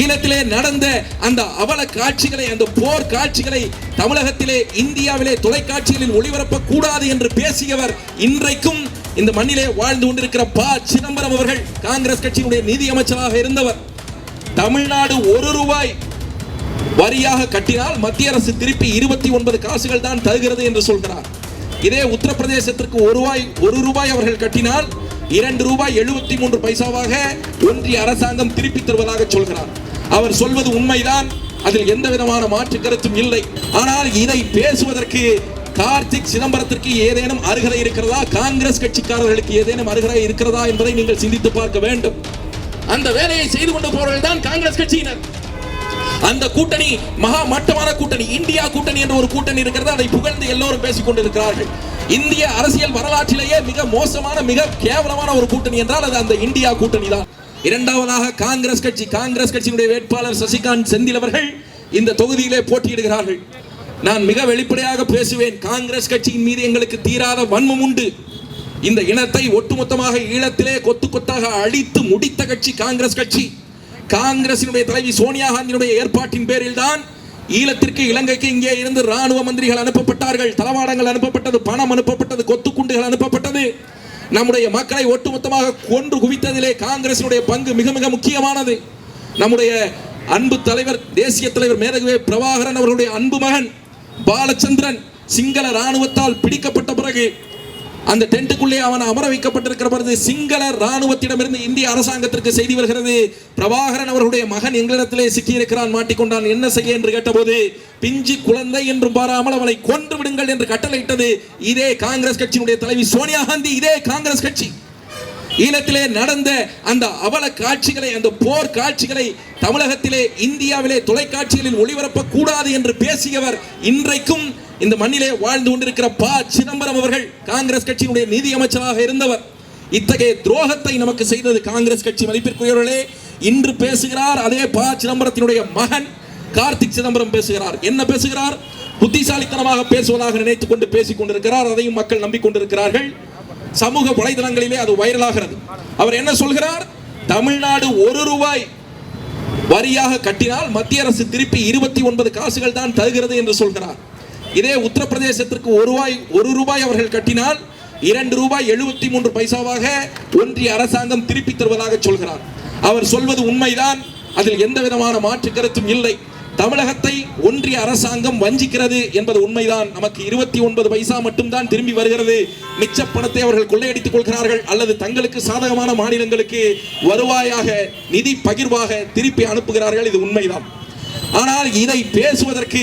ஈழத்திலே நடந்த அந்த அவல காட்சிகளை அந்த போர் காட்சிகளை தமிழகத்திலே இந்தியாவிலே தொலைக்காட்சிகளில் ஒளிபரப்ப கூடாது என்று பேசியவர் இன்றைக்கும் இந்த மண்ணிலே வாழ்ந்து கொண்டிருக்கிற ப. சிதம்பரம் அவர்கள் காங்கிரஸ் கட்சியினுடைய நிதி அமைச்சராக இருந்தவர். தமிழ்நாடு ஒரு ரூபாய் வரியாக கட்டினால் மத்திய அரசு திருப்பி இருபத்தி ஒன்பது காசுகள் தான் தருகிறது என்று சொல்கிறார். இதே உத்தரப்பிரதேசத்திற்கு ஒரு ரூபாய் ஒரு ரூபாய் அவர்கள் கட்டினால் இரண்டு ரூபாய் எழுபத்தி மூன்று பைசாவாக ஒன்றிய அரசாங்கம் திருப்பி தருவதாக சொல்கிறார். அவர் சொல்வது உண்மைதான். அதில் எந்த விதமான மாற்று கருத்தும் இல்லை. ஆனால் இதை பேசுவதற்கு கார்த்திக் சிதம்பரத்திற்கு ஏதேனும் அருகதை இருக்கிறதா? காங்கிரஸ் கட்சிக்காரர்களுக்கு ஏதேனும் அருகதை இருக்கிறதா என்பதை நீங்கள் சிந்தித்து பார்க்க வேண்டும். அந்த வேலையை செய்து கொண்டு போறவர்கள் தான் காங்கிரஸ் கட்சியினர். அந்த கூட்டணி மகா மட்டமான கூட்டணி இந்தியா கூட்டணி என்ற ஒரு கூட்டணி இருக்கிறது. அதை புகழ்ந்து எல்லோரும் பேசிக் கொண்டிருக்கிறார்கள். இந்திய அரசியல் வரலாற்றிலேயே மிக மோசமான மிக கேவலமான ஒரு கூட்டணி என்றால் அது அந்த இந்தியா கூட்டணி தான் இரண்டாவதாக காங்கிரஸ் கட்சி. காங்கிரஸ் கட்சியினுடைய வேட்பாளர் சசிகாந்த் செந்தில் அவர்கள் இந்த தொகுதியிலே போட்டியிடுகிறார்கள். நான் மிக வெளிப்படையாக பேசுவேன். காங்கிரஸ் கட்சியின் மீது எங்களுக்கு தீராத வன்மம் உண்டு. இந்த இனத்தை ஒட்டுமொத்தமாக ஈழத்திலே கொத்து கொத்தாக அழித்து முடித்த கட்சி காங்கிரஸ் கட்சி. காங்கிரசினுடைய தலைவி சோனியா காந்தியினுடைய ஏற்பாட்டின் பேரில் தான் ஈழத்திற்கு இலங்கைக்கு இங்கே இருந்து ராணுவ மந்திரிகள் அனுப்பப்பட்டார்கள். தளவாடங்கள் அனுப்பப்பட்டது பணம் அனுப்பப்பட்டது கொத்துக்குண்டுகள் அனுப்பப்பட்டது. நம்முடைய மக்களை ஒட்டுமொத்தமாக கொன்று குவித்ததிலே காங்கிரசினுடைய பங்கு மிக மிக முக்கியமானது. நம்முடைய அன்பு தலைவர் தேசிய தலைவர் மேதகுவே பிரபாகரன் அவர்களுடைய அன்பு மகன் பாலச்சந்திரன் சிங்கள ராணுவத்தால் பிடிக்கப்பட்ட பிறகு அந்த டென்ட்டுக்குள்ளே அவன் அமர வைக்கப்பட்டிருக்கிற பொழுது சிங்கள ராணுவத்திடமிருந்து இந்திய அரசாங்கத்திற்கு செய்தி வருகிறது. பிரபாகரன் அவர்களுடைய மகன் எங்களிடத்திலே சிக்கியிருக்கிறான் மாட்டிக்கொண்டான். என்ன செய்ய என்று கேட்டபோது பிஞ்சு குழந்தை என்றும் பாராமல் அவனை கொன்று விடுங்கள் என்று கட்டளையிட்டது. இதே காங்கிரஸ் கட்சியினுடைய தலைவி சோனியா காந்தி இதே காங்கிரஸ் கட்சி. ஈழத்திலே நடந்த அந்த அவல காட்சிகளை அந்த போர் காட்சிகளை தமிழகத்திலே இந்தியாவிலே தொலைக்காட்சிகளில் ஒளிபரப்ப கூடாது என்று பேசியவர் இன்றைக்கும் இந்த மண்ணிலே வாழ்ந்து கொண்டிருக்கிற ப. சிதம்பரம் அவர்கள் காங்கிரஸ் கட்சியினுடைய நிதி அமைச்சராக இருந்தவர். இத்தகைய துரோகத்தை நமக்கு செய்தது காங்கிரஸ் கட்சி மதிப்பிற்குரியவர்களே. இன்று பேசுகிறார் அதே ப. சிதம்பரத்தினுடைய மகன் கார்த்திக் சிதம்பரம் பேசுகிறார். என்ன பேசுகிறார்? புத்திசாலித்தனமாக பேசுவதாக நினைத்துக் கொண்டு பேசிக் கொண்டிருக்கிறார். அதையும் மக்கள் நம்பிக்கொண்டிருக்கிறார்கள். சமூக வலைதளங்களிலே அது வைரலாகிறது. அவர் என்ன சொல்கிறார்? தமிழ்நாடு ஒரு ரூபாய் வரியாக கட்டினால் மத்திய அரசு திருப்பி இருபத்தி ஒன்பது காசுகள் தான் தருகிறது என்று சொல்கிறார். இதே உத்தரப்பிரதேசத்திற்கு ஒரு ரூபாய் ஒரு ரூபாய் அவர்கள் கட்டினால் இரண்டு ரூபாய் எழுபத்தி மூன்று பைசாவாக ஒன்றிய அரசாங்கம் திருப்பி தருவதாக சொல்கிறார். அவர் சொல்வது உண்மைதான். அதில் எந்த விதமான மாற்று கருத்தும் இல்லை. தமிழகத்தை ஒன்றிய அரசாங்கம் வஞ்சிக்கிறது என்பது உண்மைதான். நமக்கு இருபத்தி ஒன்பது பைசா மட்டும்தான் திரும்பி வருகிறது. மிச்ச பணத்தை அவர்கள் கொள்ளையடித்துக் கொள்கிறார்கள் அல்லது தங்களுக்கு சாதகமான மாநிலங்களுக்கு வருவாயாக நிதி பகிர்வாக திருப்பி அனுப்புகிறார்கள். இது உண்மைதான். ஆனால் இதை பேசுவதற்கு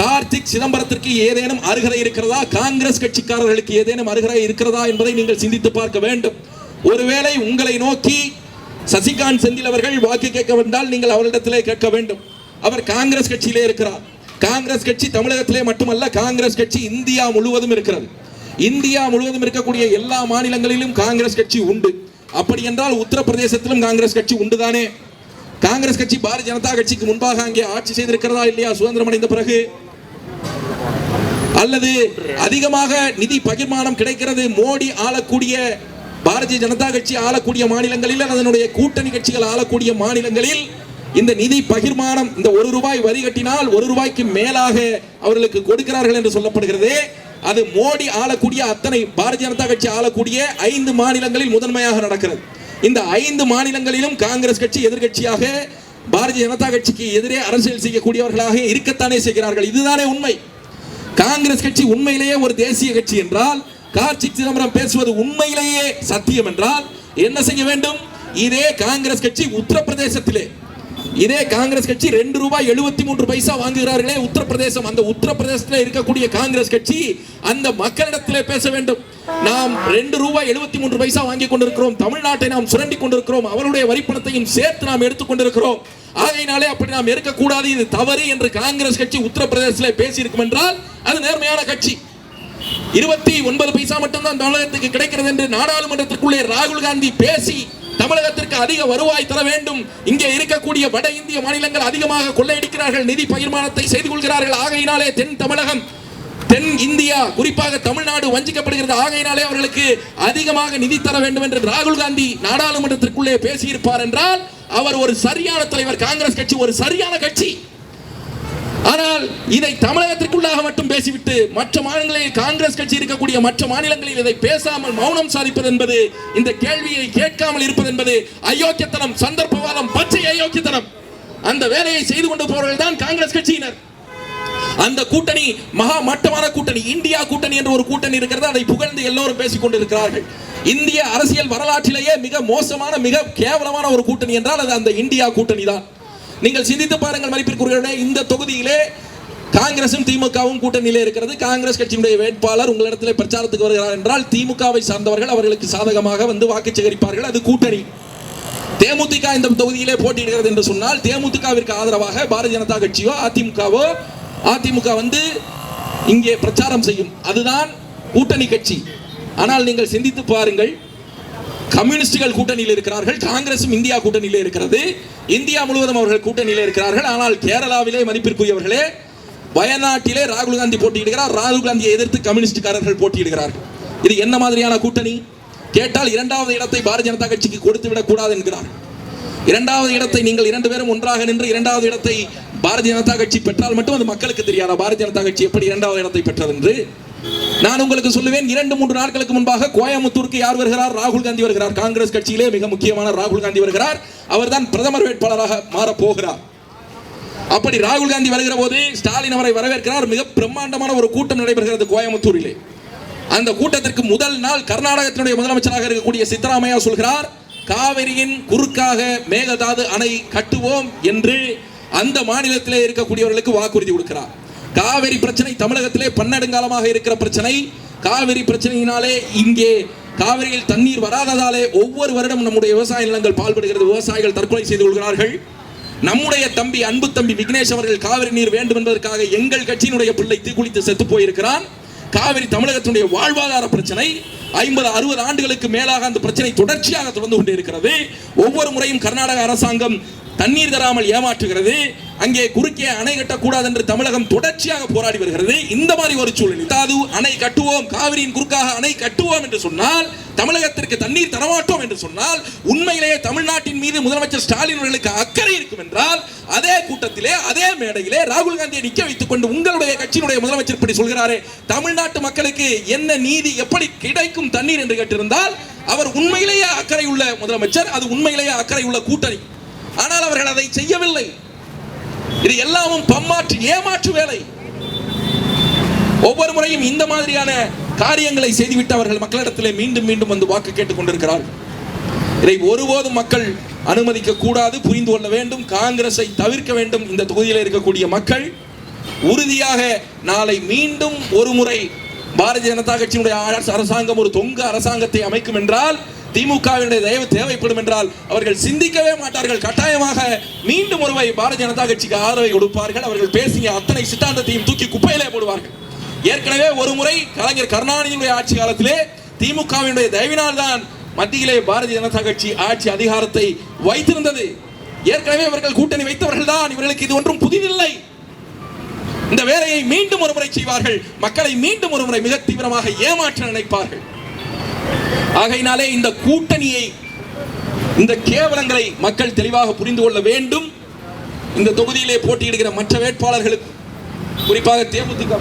கார்த்திக் சிதம்பரத்திற்கு ஏதேனும் அருகதை இருக்கிறதா? காங்கிரஸ் கட்சிக்காரர்களுக்கு ஏதேனும் அருகதை இருக்கிறதா என்பதை நீங்கள் சிந்தித்து பார்க்க வேண்டும். ஒருவேளை உங்களை நோக்கி சசிகாந்த் செந்தில் அவர்கள் வாக்கு கேட்க வந்தால் நீங்கள் அவரிடத்திலே கேட்க வேண்டும். அவர் காங்கிரஸ் கட்சியிலே இருக்கிறார். காங்கிரஸ் கட்சி தமிழகத்திலே மட்டுமல்ல காங்கிரஸ் கட்சி இந்தியா முழுவதும் இருக்கிறது. இந்தியா முழுவதும் இருக்கக்கூடிய எல்லா மாநிலங்களிலும் காங்கிரஸ் கட்சி உண்டு. அப்படி என்றால் உத்தரப்பிரதேசத்திலும் காங்கிரஸ் கட்சி உண்டுதானே? காங்கிரஸ் கட்சி பாரதிய ஜனதா கட்சிக்கு முன்பாக அங்கே ஆட்சி செய்திருக்கிறதா இல்லையா? சுதந்திரம் அடைந்த பிறகு? அல்லது அதிகமாக நிதி பகிர்மானம் கிடைக்கிறது மோடி ஆளக்கூடிய பாரதிய ஜனதா கட்சி ஆளக்கூடிய மாநிலங்களில் அதனுடைய கூட்டணி கட்சிகள் ஆளக்கூடிய மாநிலங்களில்? இந்த நிதி பகிர்மானம் இந்த ஒரு ரூபாய் வரி கட்டினால் ஒரு ரூபாய்க்கு மேலாக அவர்களுக்கு கொடுக்கிறார்கள் என்று சொல்லப்படுகிறது. அது மோடி ஆளக்கூடிய அத்தனை பாரதிய ஜனதா கட்சி ஆளக்கூடிய ஐந்து மாநிலங்களில் முதன்மையாக நடக்கிறது. இந்த ஐந்து மாநிலங்களிலும் காங்கிரஸ் கட்சி எதிர்கட்சியாக பாரதிய ஜனதா கட்சிக்கு எதிரே அரசியல் செய்யக்கூடியவர்களாக இருக்கத்தானே செய்கிறார்கள். இதுதானே உண்மை. காங்கிரஸ் கட்சி உண்மையிலேயே ஒரு தேசிய கட்சி என்றால் கார்த்திக் சிதம்பரம் பேசுவது உண்மையிலேயே சத்தியம் என்றால் என்ன செய்ய வேண்டும்? இதே காங்கிரஸ் கட்சி உத்தரப்பிரதேசத்திலே இதே காங்கிரஸ் கட்சி ரெண்டு ரூபாய் எழுபத்தி மூன்று பைசா வாங்குகிறார்களே உத்தரப்பிரதேசம். அந்த உத்தரப்பிரதேசத்தில் இருக்கக்கூடிய காங்கிரஸ் கட்சி அந்த மக்களிடத்திலே பேச வேண்டும். நாம் ரெண்டு ரூபாய் எழுபத்தி மூன்று பைசா வாங்கி கொண்டிருக்கிறோம். தமிழ்நாட்டை நாம் சுரண்டி கொண்டிருக்கிறோம். அவருடைய வரிப்பணத்தையும் சேர்த்து நாம் எடுத்துக்கொண்டிருக்கிறோம் ஆகையினாலே அப்படி நாம் இருக்கக்கூடாது. இது தவறு என்று காங்கிரஸ் கட்சி உத்தரப்பிரதேசத்தில் பேசியிருக்கும் என்றால் அது நேர்மையான கட்சி. இருபத்தி ஒன்பது பைசா மட்டும்தான் தமிழகத்துக்கு கிடைக்கிறது என்று நாடாளுமன்றத்திற்குள்ளே ராகுல் காந்தி பேசி தமிழகத்திற்கு அதிக வருவாய் தர வேண்டும். இங்கே இருக்கக்கூடிய வட இந்திய மாநிலங்கள் அதிகமாக கொள்ளையடிக்கிறார்கள். நிதி பகிர்மானத்தை செய்து கொள்கிறார்கள். ஆகையினாலே தென் தமிழகம் தென் இந்தியா குறிப்பாக தமிழ்நாடு வஞ்சிக்கப்படுகிறது. ஆகையினாலே அவர்களுக்கு அதிகமாக நிதி தர வேண்டும் என்று ராகுல் காந்தி நாடாளுமன்றத்திற்குள்ளே பேசியிருப்பார் என்றால் அவர் ஒரு சரியான தலைவர். காங்கிரஸ் கட்சி ஒரு சரியான கட்சி. ஆனால் இதை தமிழகத்திற்குள்ளாக மட்டும் பேசிவிட்டு மற்ற மாநிலங்களில் காங்கிரஸ் கட்சி இருக்கக்கூடிய மற்ற மாநிலங்களில் இதை பேசாமல் மௌனம் சாதிப்பது என்பது இந்த கேள்வியை கேட்காமல் இருப்பது என்பது அயோக்கியத்தனம் சந்தர்ப்பவாதம் பச்சை அயோக்கியத்தனம். அந்த வேலையை செய்து கொண்டு போவர்கள் தான் காங்கிரஸ் கட்சியினர். அந்த கூட்டணி மகா மட்டமான கூட்டணி இந்தியா கூட்டணி என்ற ஒரு கூட்டணி இருக்கிறது அதை புகழ்ந்து எல்லோரும் பேசிக் கொண்டிருக்கிறார்கள். இந்திய அரசியல் வரலாற்றிலேயே மிக மோசமான மிக கேவலமான ஒரு கூட்டணி என்றால் அது அந்த இந்தியா கூட்டணி தான். நீங்கள் சிந்தித்து பாருங்கள் மதிப்பிற்குரிய இந்த தொகுதியிலே காங்கிரசும் திமுகவும் கூட்டணியிலே இருக்கிறது. காங்கிரஸ் கட்சியினுடைய வேட்பாளர் உங்களிடத்தில் பிரச்சாரத்துக்கு வருகிறார் என்றால் திமுகவை சார்ந்தவர்கள் அவர்களுக்கு சாதகமாக வந்து வாக்கு சேகரிப்பார்கள். அது கூட்டணி. தேமுதிக இந்த தொகுதியிலே போட்டியிடுகிறது என்று சொன்னால் தேமுதிகவிற்கு ஆதரவாக பாரதிய ஜனதா கட்சியோ அதிமுகவோ அதிமுக வந்து இங்கே பிரச்சாரம் செய்யும். அதுதான் கூட்டணி கட்சி. ஆனால் நீங்கள் சிந்தித்து பாருங்கள் கம்யூனிஸ்டுகள் கூட்டணியில் இருக்கிறார்கள் காங்கிரசும் இந்தியா கூட்டணியில் இருக்கிறது. இந்தியா முழுவதும் அவர்கள் கூட்டணியில் இருக்கிறார்கள். ஆனால் கேரளாவிலே மதிப்பிற்குரியவர்களே வயநாட்டிலே ராகுல் காந்தி போட்டியிடுகிறார். ராகுல் காந்தியை எதிர்த்து கம்யூனிஸ்டுக்காரர்கள் போட்டியிடுகிறார்கள். இது என்ன மாதிரியான கூட்டணி? கேட்டால் இரண்டாவது இடத்தை பாரதிய ஜனதா கட்சிக்கு கொடுத்து விடக் கூடாது என்கிறார். இரண்டாவது இடத்தை நீங்கள் இரண்டு பேரும் ஒன்றாக நின்று இரண்டாவது இடத்தை பாரதிய ஜனதா கட்சி பெற்றால் மட்டும் அது மக்களுக்கு தெரியாதா? பாரதிய ஜனதா கட்சி எப்படி இரண்டாவது இடத்தை பெற்றது என்று? நான் உங்களுக்கு சொல்லுவேன் இரண்டு மூன்று நாட்களுக்கு முன்பாக கோயம்புத்தூருக்கு யார் வருகிறார்? ராகுல் காந்தி வருகிறார். காங்கிரஸ் கட்சியிலே மிக முக்கியமான ராகுல் காந்தி வருகிறார். அவர்தான் பிரதமர் வேட்பாளராக மாறப் போகிறார். அப்படி ராகுல் காந்தி வருகிற போது ஸ்டாலின் அவரை வரவேற்கிறார். மிக பிரம்மாண்டமான ஒரு கூட்டம் நடைபெறுகிறது கோயம்புத்தூரிலே. அந்த கூட்டத்திற்கு முதல் நாள் கர்நாடகத்தினுடைய முதலமைச்சராக இருக்கக்கூடிய சித்தராமையா சொல்கிறார் காவிரியின் குறுக்காக மேகதாது அணை கட்டுவோம் என்று அந்த மாநிலத்திலே இருக்கக்கூடியவர்களுக்கு வாக்குறுதி கொடுக்கிறார். காவிரி பிரச்சனை தமிழகத்திலே பன்னெடுங்காலமாக இருக்கிற பிரச்சனை. காவிரி பிரச்சனையினாலே இங்கே காவிரியில் தண்ணீர் வராததாலே ஒவ்வொரு வருடம் நம்முடைய விவசாய நிலங்கள் பால்படுகிறது விவசாயிகள் தற்கொலை செய்து கொள்கிறார்கள். நம்முடைய தம்பி அன்பு தம்பி விக்னேஷ் அவர்கள் காவிரி நீர் வேண்டும் என்பதற்காக எங்கள் கட்சியினுடைய பிள்ளை தீக்குளித்து செத்து போயிருக்கிறான். காவிரி தமிழகத்தினுடைய வாழ்வாதார பிரச்சனை ஐம்பது அறுபது ஆண்டுகளுக்கு மேலாக அந்த பிரச்சனை தொடர்ச்சியாக தொடர்ந்து கொண்டே இருக்கிறது ஒவ்வொரு முறையும் கர்நாடக அரசாங்கம் தண்ணீர் தராமல் ஏமாற்றுகிறது. அங்கே குறுக்கே அணை கட்டக்கூடாது என்று தமிழகம் தொடர்ச்சியாக போராடி வருகிறது. இந்த மாதிரி ஒரு சூழ்நிலை. தாது அணை கட்டுவோம் காவிரியின் குறுக்காக அணை கட்டுவோம் என்று சொன்னால் தமிழகத்திற்கு தண்ணீர் தரமாட்டோம் என்று சொன்னால் உண்மையிலேயே தமிழ்நாட்டின் மீது முதலமைச்சர் ஸ்டாலின் அவர்களுக்கு அக்கறை இருக்கும் என்றால் அதே கூட்டத்திலே அதே மேடையிலே ராகுல் காந்தியை நிக்க வைத்துக் கொண்டு உங்களுடைய கட்சியினுடைய முதலமைச்சர் இப்படி சொல்கிறாரே தமிழ்நாட்டு மக்களுக்கு என்ன நீதி எப்படி கிடைக்கும் தண்ணீர்? என்று கேட்டிருந்தால் அவர் உண்மையிலேயே அக்கறை உள்ள முதலமைச்சர் அது உண்மையிலேயே அக்கறை உள்ள கூட்டணி. ஆனால் அவர்கள் அதை செய்யவில்லை. இது எல்லாமும் பம்மாற்று ஏமாற்று வேலை. ஒவ்வொரு முறையும் இந்த மாதிரியான காரியங்களை செய்துவிட்டு அவர்கள் மக்களிடத்திலே மீண்டும் மீண்டும் வந்து வாக்கு கேட்டுக் கொண்டிருக்கிறார்கள் இதை ஒருபோதும் மக்கள் அனுமதிக்க கூடாது புரிந்து கொள்ள வேண்டும். காங்கிரஸை தவிர்க்க வேண்டும். இந்த தொகுதியில் இருக்கக்கூடிய மக்கள் உறுதியாக நாளை மீண்டும் ஒரு முறை பாரதிய ஜனதா கட்சியினுடைய அரசாங்கம் ஒரு தொங்கு அரசாங்கத்தை அமைக்கும் என்றால் திமுகவினுடைய தயவு தேவைப்படும் என்றால் அவர்கள் சிந்திக்கவே மாட்டார்கள். கட்டாயமாக மீண்டும் ஒருவை பாரதிய ஜனதா கட்சிக்கு ஆதரவை கொடுப்பார்கள். அவர்கள் பேசிய அத்தனை சித்தாந்தத்தையும் தூக்கி குப்பையிலே போடுவார்கள். ஏற்கனவே ஒரு முறை கலைஞர் கருணாநிதியுடைய ஆட்சி காலத்திலே திமுகவினுடைய தயவினால் தான் மத்தியிலே பாரதிய ஜனதா கட்சி ஆட்சி அதிகாரத்தை வைத்திருந்தது. ஏற்கனவே இவர்கள் கூட்டணி வைத்தவர்கள் தான் இவர்களுக்கு இது ஒன்றும் புதிதில்லை. இந்த வேலையை மீண்டும் ஒரு முறை செய்வார்கள். மக்களை மீண்டும் ஒரு முறை மிக தீவிரமாக ஏமாற்ற நினைப்பார்கள். ஆகையினாலே இந்த கூட்டணியை இந்த கேவலங்களை மக்கள் தெளிவாக புரிந்து கொள்ள வேண்டும். இந்த தொகுதியிலே போட்டியிடுகிற மற்ற வேட்பாளர்களுக்கு குறிப்பாக தேமுதிக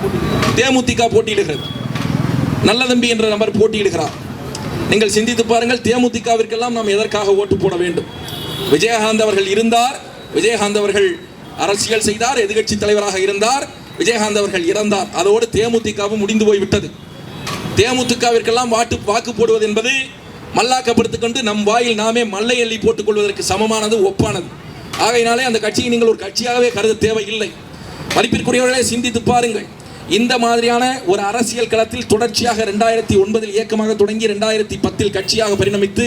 தேமுதிக போட்டியிடுகிறது. நல்லதம்பி என்ற நபர் போட்டியிடுகிறார். நீங்கள் சிந்தித்து பாருங்கள் தேமுதிகவிற்கெல்லாம் நாம் எதற்காக ஓட்டு போட வேண்டும்? விஜயகாந்த் அவர்கள் இருந்தார் விஜயகாந்த் அவர்கள் அரசியல் செய்தார் எதிர்கட்சி தலைவராக இருந்தார் விஜயகாந்த் அவர்கள் இறந்தார். அதோடு தேமுதிகவும் முடிந்து போய்விட்டது. தேமுதிகவிற்கெல்லாம் வாட்டு வாக்கு போடுவது என்பது மல்லாக்கப்படுத்திக் கொண்டு நம் வாயில் நாமே மல்லை எள்ளி போட்டுக் கொள்வதற்கு சமமானது ஒப்பானது. ஆகையினாலே அந்த கட்சியை நீங்கள் ஒரு கட்சியாகவே கருத தேவையில்லை. மதிப்பிற்குரியவர்களே சிந்தித்து பாருங்கள். இந்த மாதிரியான ஒரு அரசியல் களத்தில் தொடர்ச்சியாக ரெண்டாயிரத்தி ஒன்பதில் இயக்கமாக தொடங்கி ரெண்டாயிரத்தி பத்தில் கட்சியாக பரிணமித்து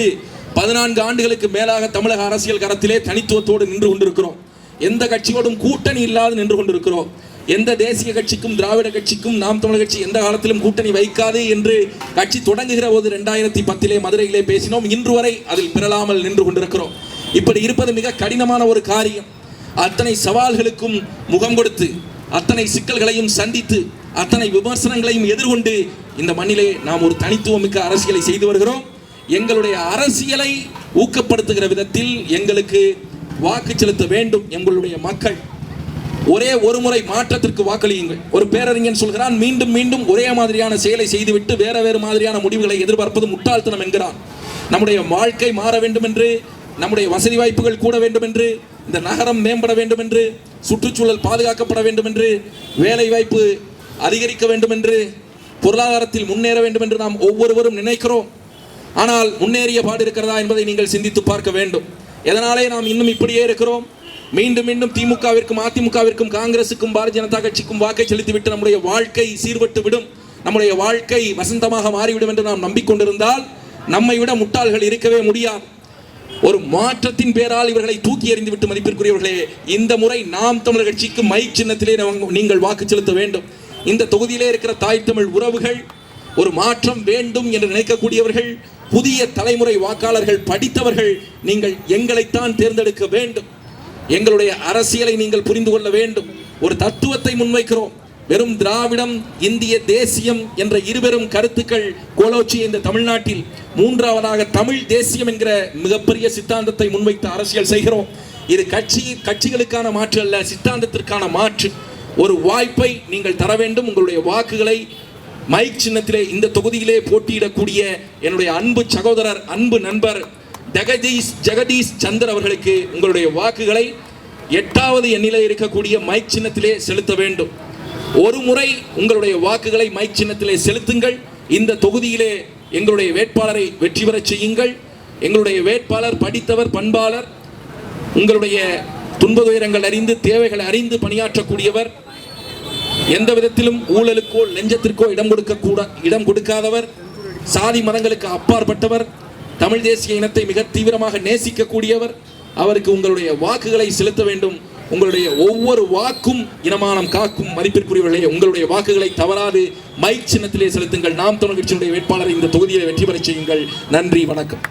பதினான்கு ஆண்டுகளுக்கு மேலாக தமிழக அரசியல் களத்திலே தனித்துவத்தோடு நின்று கொண்டிருக்கிறோம். எந்த கட்சியோடும் கூட்டணி இல்லாது நின்று கொண்டிருக்கிறோம். எந்த தேசிய கட்சிக்கும் திராவிட கட்சிக்கும் நாம் தமிழர் கட்சி எந்த காலத்திலும் கூட்டணி வைக்காது என்று கட்சி தொடங்குகிற போது ரெண்டாயிரத்தி பத்திலே மதுரையிலே பேசினோம். இன்று வரை அதில் பெறலாமல் நின்று கொண்டிருக்கிறோம். இப்படி இருப்பது மிக கடினமான ஒரு காரியம். அத்தனை சவால்களுக்கும் முகம் கொடுத்து அத்தனை சிக்கல்களையும் சந்தித்து அத்தனை விமர்சனங்களையும் எதிர்கொண்டு இந்த மண்ணிலே நாம் ஒரு தனித்துவமிக்க அரசியலை செய்து வருகிறோம். எங்களுடைய அரசியலை ஊக்கப்படுத்துகிற விதத்தில் எங்களுக்கு வாக்கு செலுத்த வேண்டும். எங்களுடைய மக்கள் ஒரே ஒரு முறை மாற்றத்திற்கு வாக்களியுங்கள். ஒரு பேரறிஞன் சொல்கிறான் மீண்டும் மீண்டும் ஒரே மாதிரியான செயலை செய்துவிட்டு வேற வேறு மாதிரியான முடிவுகளை எதிர்பார்ப்பது முட்டாள்தனம் என்கிறான். நம்முடைய வாழ்க்கை மாற வேண்டும் என்று நம்முடைய வசதி வாய்ப்புகள் கூட வேண்டும் என்று இந்த நகரம் மேம்பட வேண்டும் என்று சுற்றுச்சூழல் பாதுகாக்கப்பட வேண்டும் என்று வேலை வாய்ப்பு அதிகரிக்க வேண்டும் என்று பொருளாதாரத்தில் முன்னேற வேண்டும் என்று நாம் ஒவ்வொருவரும் நினைக்கிறோம். ஆனால் முன்னேறிய பாடு இருக்கிறதா என்பதை நீங்கள் சிந்தித்து பார்க்க வேண்டும். எதனாலே நாம் இன்னும் இப்படியே இருக்கிறோம்? மீண்டும் மீண்டும் திமுகவிற்கும் அதிமுகவிற்கும் காங்கிரசுக்கும் பாரதிய ஜனதா கட்சிக்கும் வாக்கை செலுத்திவிட்டு நம்முடைய வாழ்க்கை சீர்பட்டு விடும் நம்முடைய வாழ்க்கை வசந்தமாக மாறிவிடும் என்று நாம் நம்பிக்கொண்டிருந்தால் நம்மை விட முட்டாள்கள் இருக்கவே முடியாது. ஒரு மாற்றத்தின் பேரால் இவர்களை தூக்கி எறிந்து விட்டு மதிப்பிற்குரியவர்களே இந்த முறை நாம் தமிழர் கட்சிக்கு மை சின்னத்திலே நீங்கள் வாக்கு செலுத்த வேண்டும். இந்த தொகுதியிலே இருக்கிற தாய் தமிழ் உறவுகள் ஒரு மாற்றம் வேண்டும் என்று நினைக்கக்கூடியவர்கள் புதிய தலைமுறை வாக்காளர்கள் படித்தவர்கள் நீங்கள் எங்களைத்தான் தேர்ந்தெடுக்க வேண்டும். எங்களுடைய அரசியலை நீங்கள் புரிந்து கொள்ள வேண்டும். ஒரு தத்துவத்தை முன்வைக்கிறோம். வெறும் திராவிடம் இந்திய தேசியம் என்ற இருபெரும் கருத்துக்கள் கோலோச்சி இந்த தமிழ்நாட்டில் மூன்றாவதாக தமிழ் தேசியம் என்கிற மிகப்பெரிய சித்தாந்தத்தை முன்வைத்து அரசியல் செய்கிறோம். இது கட்சி கட்சிகளுக்கான மாற்று அல்ல சித்தாந்தத்திற்கான மாற்று. ஒரு வாய்ப்பை நீங்கள் தர வேண்டும். உங்களுடைய வாக்குகளை மைக் சின்னத்திலே இந்த தொகுதியிலே போட்டியிடக்கூடிய என்னுடைய அன்பு சகோதரர் அன்பு நண்பர் ஜெகதீஷ் ஜெகதீஷ் சந்தர் அவர்களுக்கு உங்களுடைய வாக்குகளை எட்டாவது எண்ணிலே இருக்கக்கூடிய மைக் சின்னத்திலே செலுத்த வேண்டும். ஒரு முறை உங்களுடைய வாக்குகளை மைக் சின்னத்திலே செலுத்துங்கள். இந்த தொகுதியிலே எங்களுடைய வேட்பாளரை வெற்றி பெறச் செய்யுங்கள். எங்களுடைய வேட்பாளர் படித்தவர் பண்பாளர் உங்களுடைய துன்பதுயரங்கள் அறிந்து தேவைகளை அறிந்து பணியாற்றக்கூடியவர் எந்த விதத்திலும் ஊழலுக்கோ லஞ்சத்திற்கோ இடம் கொடுக்க கூட இடம் கொடுக்காதவர் சாதி மதங்களுக்கு அப்பாற்பட்டவர் தமிழ் தேசிய இனத்தை மிக தீவிரமாக நேசிக்கக்கூடியவர் அவருக்கு உங்களுடைய வாக்குகளை செலுத்த வேண்டும். உங்களுடைய ஒவ்வொரு வாக்கும் இனமானம் காக்கும் மதிப்பிற்குரியவர்களே உங்களுடைய வாக்குகளை தவறாது மைக் சின்னத்திலே செலுத்துங்கள். நாம் தமிழ் கட்சியினுடைய வேட்பாளரை இந்த தொகுதியை வெற்றி பெறச் செய்யுங்கள். நன்றி வணக்கம்.